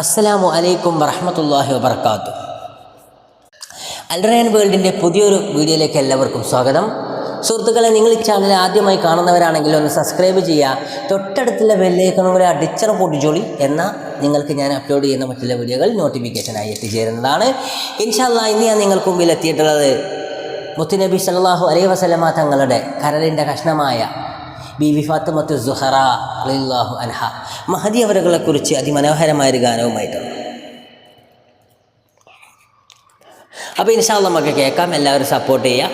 അസ്സലാമു അലൈക്കും വറഹമത്തല്ലാഹി വബർക്കാത്തു അൽറയൻ വേൾഡിന്റെ പുതിയൊരു വീഡിയോയിലേക്ക് എല്ലാവർക്കും സ്വാഗതം. സുഹൃത്തുക്കളെ നിങ്ങൾ ഈ ചാനൽ ആദ്യമായി കാണുന്നവരാണെങ്കിൽ ഒന്ന് സബ്സ്ക്രൈബ് ചെയ്യുക തൊട്ടടുത്തുള്ള ബെല്ലേക്കണം കൂടെ അടിച്ചറ പൊട്ടിച്ചോളി എന്ന നിങ്ങൾക്ക് ഞാൻ അപ്ലോഡ് ചെയ്യുന്ന മറ്റുള്ള വീഡിയോകൾ നോട്ടിഫിക്കേഷനായി എത്തിച്ചേരുന്നതാണ്. ഇൻഷാല്ല ഇന്ന് ഞാൻ നിങ്ങൾക്ക് മുമ്പിൽ എത്തിയിട്ടുള്ളത് മുത്തുനബി സല്ലാഹു അലൈഹി വസല്ലമ തങ്ങളുടെ കരലിന്റെ കഷ്ണമായ ബീവി ഫാത്തമത്ത് സുഹറ അലില്ലാഹു അൻഹ. മഹദി അവരുകളെക്കുറിച്ച് അതിമനോഹരമായൊരു ഗാനവുമായിട്ടാണ് അപ്പോൾ ഇൻഷാല്ല നമുക്ക് കേൾക്കാം. എല്ലാവരും സപ്പോർട്ട് ചെയ്യുക.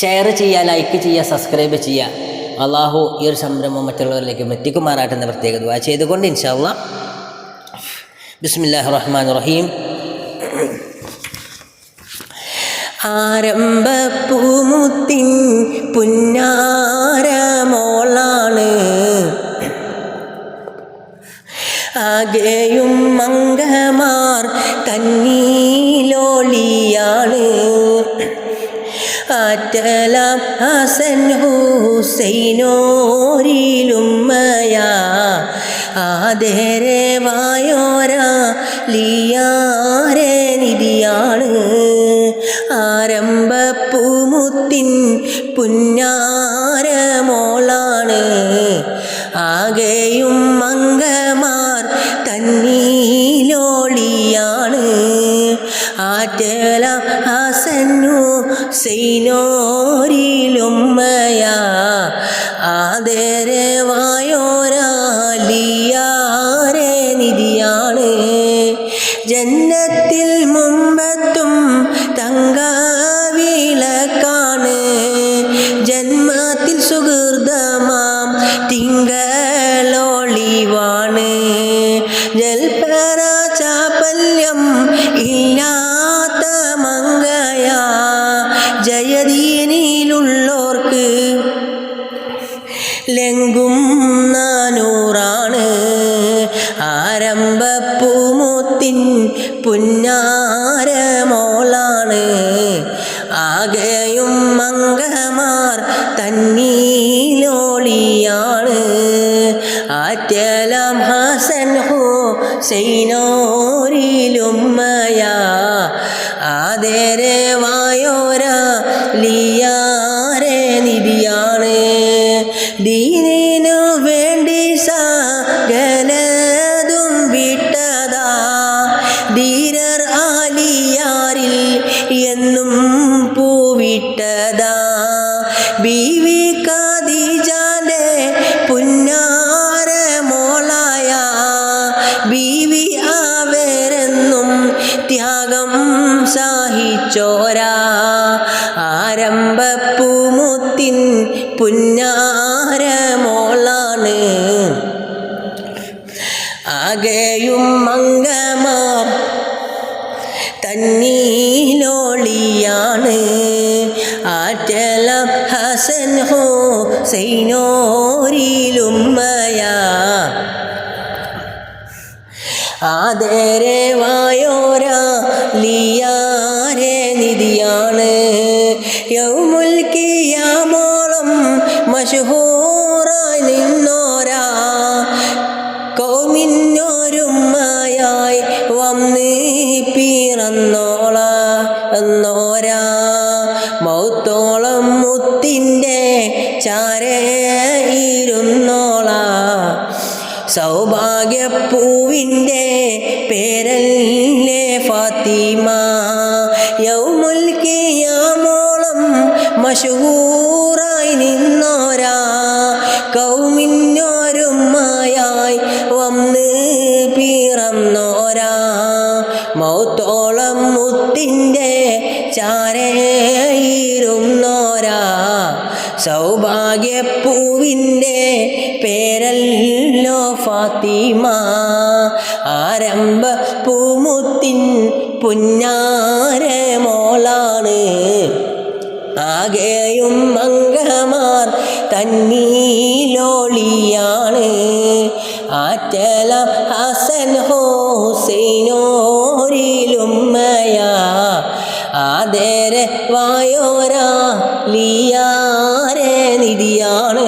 ഷെയർ ചെയ്യുക ലൈക്ക് ചെയ്യുക സബ്സ്ക്രൈബ് ചെയ്യുക. അള്ളാഹു ഈ ഒരു സംരംഭം മറ്റുള്ളവരിലേക്ക് പ്രത്യേകത പ്രത്യേക ദുആ ചെയ്തുകൊണ്ട് ഇൻഷാല്ല ബിസ്മില്ലാഹി റഹ്മാൻ റഹീം. ആരംഭപ്പൂമുത്തിൻ പുന്നാരമോളാണ്. ആകെയും മംഗമാർ കന്നീലോളിയാണ്. ആറ്റലാം ഹസൻ ഹുസൈനോരിലുമ്മയാ. ആദരവായോരാ ലിയാരെ പുന്നാരമോളാണ്. ആകെയും മംഗമാർ തന്നീലോളിയാണ്. ആറ്റല ഹസന്നു സൈനോരിലുമ്മയാ. ആദരവായോരാലിയാരെ നിധിയാണ്. ജന്നത്തിൽ സുഹൃതമാം തിങ്കളോളിവാണ്. ജൽപര ചാപല്യം ഇല്ലാത്ത മംഗയ. ജയദീനിലുള്ളോർക്ക് ലെങ്കും നാനൂറാണ്. ആരംഭപ്പൂമുത്തിൻ പുന്നാരമോളാണ്. ആകെയും മംഗമാർ തന്നീലോളിയാണ് ആറ്റലം ഹസൻ ഹോ സൈനോരിലുമ്മയ ആദേരെ ആദരവായോരാ ലിയാരെ നിധിയാണ്. ദീനിനു വേണ്ടി സകലതും വിട്ടതാ. ധീരർ ആലിയാരിൽ എന്നും പൂവിട്ടതാ. ബീവി സഹിച്ചോരാ ആരംഭപ്പൂമുത്തിൻ പുന്നാരമോളാണ്. ആകെയും മംഗമാർ തന്നീലോളിയാണ്. ആറ്റല ഹസൻ ഹോ സൈനോരിലുമ്മയാ ആദരവായോരാ ലിയാരെ നിധിയാണ് യൗമുൽ കിയാമോളം മഷഹൂറായി നിന്നോരാ. കോമിന്നോരുമായി വന്ന് പിറന്നോള എന്നോരാ. മൗത്തോളം മുത്തിന്റെ ചാരേ ഇരുന്നോള. സൗഭാഗ്യപ്പൂവിന്റെ പേരല്ലേ ഫാത്തിമ. കിയാമോളം മഷഹൂറായി നിന്നോരാ. കൗമിന്നോരുമായായി വന്ന് പിറന്നോരാ. മൗത്തോളം മുത്തിന്റെ ചാരയിരുന്നോരാ സൗഭാഗ്യപ്പൂവിന്റെ പേരല്ലോ ഫാത്തിമ. ആരംഭ പൂമുത്തിൻ പുന്നാര മോളാണ് ആകെയും മംഗമാർ തന്നീലോളിയാണ്. ആറ്റല ഹസൻ ഹോസൈനോരിലുമയ ആദര വായോരാ ലിയാരെ നിധിയാണ്.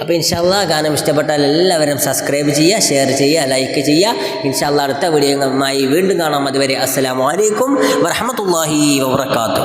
അപ്പോൾ ഇൻഷാല്ലാ ഗാനം ഇഷ്ടപ്പെട്ടാൽ എല്ലാവരും സബ്സ്ക്രൈബ് ചെയ്യുക ഷെയർ ചെയ്യുക ലൈക്ക് ചെയ്യുക. ഇൻഷാല്ലാ അടുത്ത വീഡിയോയുമായി വീണ്ടും കാണാം. അതുവരെ അസ്സലാമു അലൈക്കും വറഹമത്തല്ലാഹി വബർക്കാത്തു